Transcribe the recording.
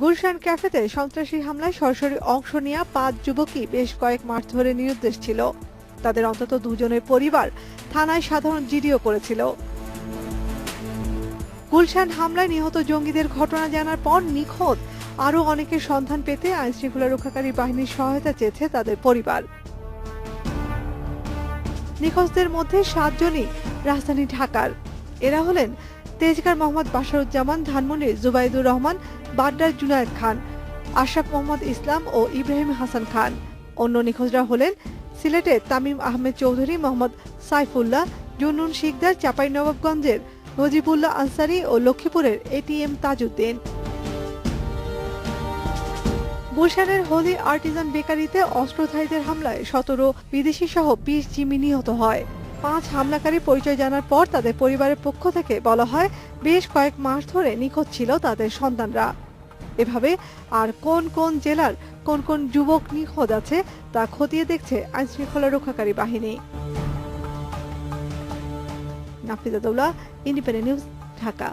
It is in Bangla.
গুলশান ক্যাফেতে সন্ত্রাসী হামলায় সরাসরি অংশ নেওয়া পাঁচ যুবকই বেশ কয়েক মাস ধরে নিরুদ্দেশ ছিল। তাদের অন্তত দুজনের পরিবার থানায় সাধারণ জিডিও করেছিল। গুলশান হামলায় নিহত জঙ্গিদের ঘটনা জানার পর নিখোঁজ। আরও অনেকের সন্ধান পেতে আইনশৃঙ্খলা রক্ষাকারী বাহিনীর সহায়তা চেয়েছে তাদের পরিবার। নিখোঁজদের মধ্যে সাতজনই রাজধানী ঢাকার। এরা হলেন তেজগার মোহাম্মদ বাশারুজ্জামান, ধানমন্ডির জুবাইদুর রহমান, বাড্ডার জুনায়েদ খান, আশরাফ মোহাম্মদ ইসলাম ও ইব্রাহিম হাসান খান। অন্য নিখোঁজরা হলেন সিলেটের তামিম আহমেদ চৌধুরী, মোহাম্মদ সাইফুল্লাহ জুনুন শিকদার, চাঁপাইনবাবগঞ্জের নজিবুল্লাহ আনসারি ও লক্ষ্মীপুরের এটিএম তাজউদ্দিন। গুলশানের হোলি আর্টিজান বেকারিতে অস্ত্রধারীদের হামলায় সতেরো বিদেশি সহ বিশ জিমি নিহত হয়। পাঁচ হামলাকারী পরিচয় জানার পর তাদের পরিবারের পক্ষ থেকে বলা হয়, বেশ কয়েক মাস ধরে নিখোঁজ ছিল তাদের সন্তানরা। এভাবে আর কোন কোন জেলার কোন কোন যুবক নিখোঁজ আছে তা খতিয়ে দেখছে আইনশৃঙ্খলা রক্ষাকারী বাহিনী। Nafizadoula independent news, Dhaka.